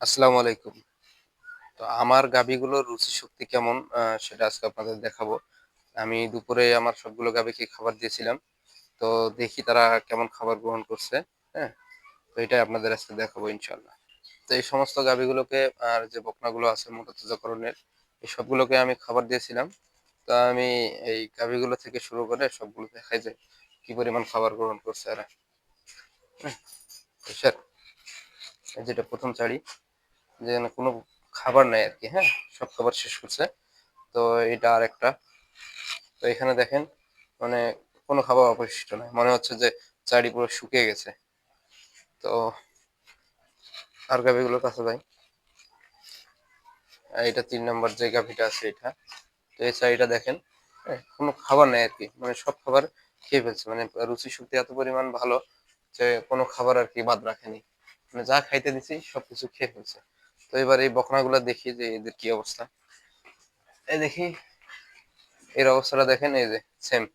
আসসালামু আলাইকুম। তো আমার গাভীগুলোর রুচি শক্তি কেমন সেটা আজকে আপনাদের দেখাবো। আমি দুপুরে আমার সবগুলো গাভীকে খাবার দিয়েছিলাম। তো দেখি তারা কেমন খাবার গ্রহণ করছে, হ্যাঁ? তো এটাই আপনাদের আজকে দেখাবো ইনশাল্লাহ তো এই সমস্ত গাভীগুলোকে আর যে বকনাগুলো আছে মোটা তাজাকরণের এই সবগুলোকে আমি খাবার দিয়েছিলাম। তো আমি এই গাভীগুলো থেকে শুরু করে সবগুলো দেখাই যে কি পরিমাণ খাবার গ্রহণ করছে এরা। হ্যাঁ? যেটা প্রথম চাড়ি যে কোনো খাবার নাই আরকি, হ্যাঁ? সব খাবার শেষ করছে। তো এটা আরেকটা। তো এখানে দেখেন মানে কোনো খাবার অবশিষ্ট নাই। মনে হচ্ছে যে চারি পুরো শুকিয়ে গেছে। তো আর গাভীগুলোর কাছে যাই। এটা ৩ নাম্বার যে গাভীটা আছে এটা। তো এই চারিটা দেখেন, হ্যাঁ? কোনো খাবার নাই আরকি। মানে সব খাবার খেয়ে ফেলছে। মানে রুচি শক্তি এত পরিমাণ ভালো যে কোনো খাবার আরকি বাদ রাখেনি। মানে যা খাইতে দিছি সবকিছু খেয়ে ফেলছে। তো এবার এই বকনাগুলা দেখি যে এদের কি অবস্থা। এই দেখি এর অবস্থাটা দেখেন এই যে সেম।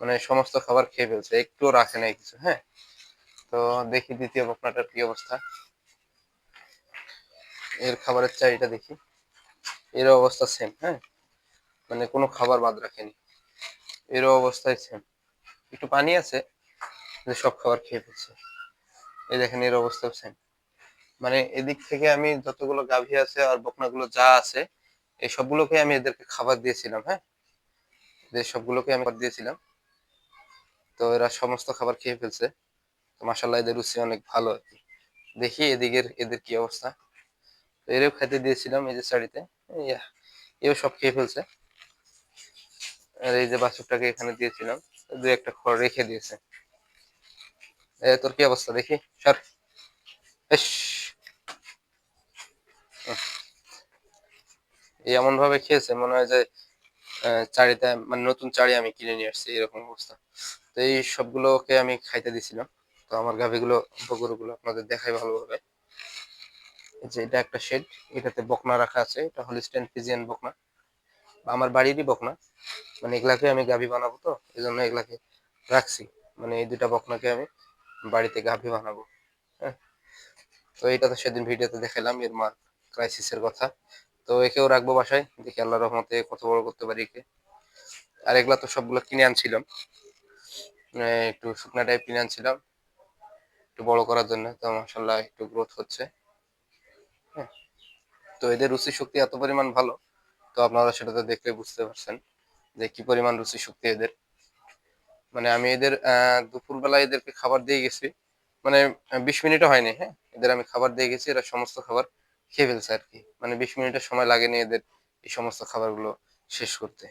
মানে সমস্ত খাবার খেয়ে ফেলছে। একটুও রাখে নাই কিছু, হ্যাঁ? তো দেখি দ্বিতীয় বকনাটার কি অবস্থা। এর খাবারের চাহিদা দেখি। এরও অবস্থা সেম, হ্যাঁ? মানে কোনো খাবার বাদ রাখেনি। এরও অবস্থায় সেম। একটু পানি আছে, যে সব খাবার খেয়ে ফেলছে। এই দেখেন এর অবস্থাও সেম। মানে এদিক থেকে আমি যতগুলো গাভী আছে আর বকনাগুলো যা আছে, এই সবগুলোকে আমি এদেরকে খাবার দিয়েছিলাম, হ্যাঁ? এদের সবগুলোকে আমি খাবার দিয়েছিলাম। তো এরা সমস্ত খাবার খেয়ে ফেলছে। তো মাশাআল্লাহ এদের রুচি অনেক ভালো। দেখি এদিকের এদের কি অবস্থা। তো এরেও খেতে দিয়েছিলাম এই যে। ইয়া এও সব খেয়ে ফেলছে। আর এই যে বাছুরটাকে এখানে দিয়েছিলাম। দু একটা খড় রেখে দিয়েছে। তোর কি অবস্থা দেখি? সর। ইস! এমনভাবে খেয়েছে, মনে হয় যে আ চারিটা মানে নতুন চারি আমি কিনে নিয়ে আসছি, এরকম অবস্থা। তো এই সবগুলোকে আমি খাইতে দিছিলাম। তো আমার গাভীগুলো বগুরুগুলো আপনাদের দেখাই ভালোভাবে। যে এটা একটা শেড। এটাতে বকনা রাখা আছে। এটা হলিস্টাইন ফ্রিজিয়ান বকনা। আমার বাড়িরই বকনা। মানে এগুলাকে আমি গাভী বানাবো তো এই জন্য এগুলাকে রাখছি। মানে এই দুটা বকনাকে আমি বাড়িতে গাভী বানাবো। হ্যাঁ? তো এটা তো সেদিন ভিডিওতে দেখাইলাম, এর মার ক্রাইসিস এর কথা। তো একেও রাখব বাসায়। দেখি আল্লাহ রহমতে কত বড় করতে পারি একে। আর এগুলা তো সবগুলো কিনে আনছিলাম। একটু শুকনা টাইপ কিনে আনছিলাম। একটু বড় করার জন্য। তো মাশাআল্লাহ একটু গ্রোথ হচ্ছে। হ্যাঁ? তো এদের রুচি শক্তি এত পরিমাণ ভালো। তো আপনারা সেটা তো দেখলে বুঝতে পারছেন। যে কি পরিমাণ রুচি শক্তি এদের। মানে আমি এদের আ দুপুরবেলায় এদেরকে খাবার দিয়ে গেছি। মানে বিশ মিনিটও হয়নি, হ্যাঁ? এদের আমি খাবার দিয়ে গেছি। এরা সমস্ত খাবার খেয়ে ফেলছে আরকি। মানে ২০ মিনিটের সময় লাগেনি এদের এই সমস্ত খাবারগুলো শেষ করতে।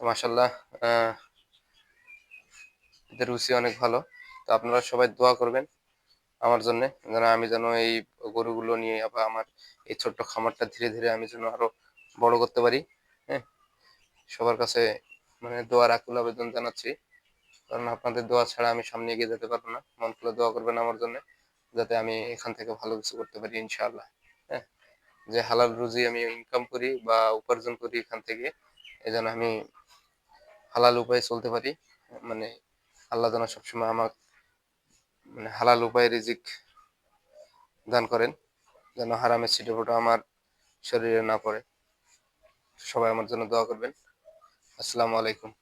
মাশাআল্লাহ এদের রুচি অনেক ভালো। তো আপনারা সবাই দোয়া করবেন আমার জন্যে। যেন আমি যেন এই গরুগুলো নিয়ে বা আমার এই ছোট্ট খামারটা ধীরে, ধীরে আমি যেন আরও বড় করতে পারি। হ্যাঁ? সবার কাছে মানে দোয়ার আকুল আবেদন জানাচ্ছি। কারণ আপনাদের দোয়া ছাড়া আমি সামনে এগিয়ে যেতে পারব না। মন খুলে দোয়া করবেন আমার জন্যে। যাতে আমি এখান থেকে ভালো কিছু করতে পারি, ইনশাআল্লাহ। হ্যাঁ? যে হালাল রুজি আমি ইনকাম করি বা উপার্জন করি এখান থেকে, এজন্য আমি হালাল উপায়ে চলতে পারি। মানে আল্লাহ যেন সবসময় আমার মানে হালাল উপায়ে রিজিক দান করেন। যেন হারামের ছিটে ছিটেফোঁটা আমার শরীরে না পড়ে। সবাই আমার জন্য দোয়া করবেন। আসসালামু আলাইকুম।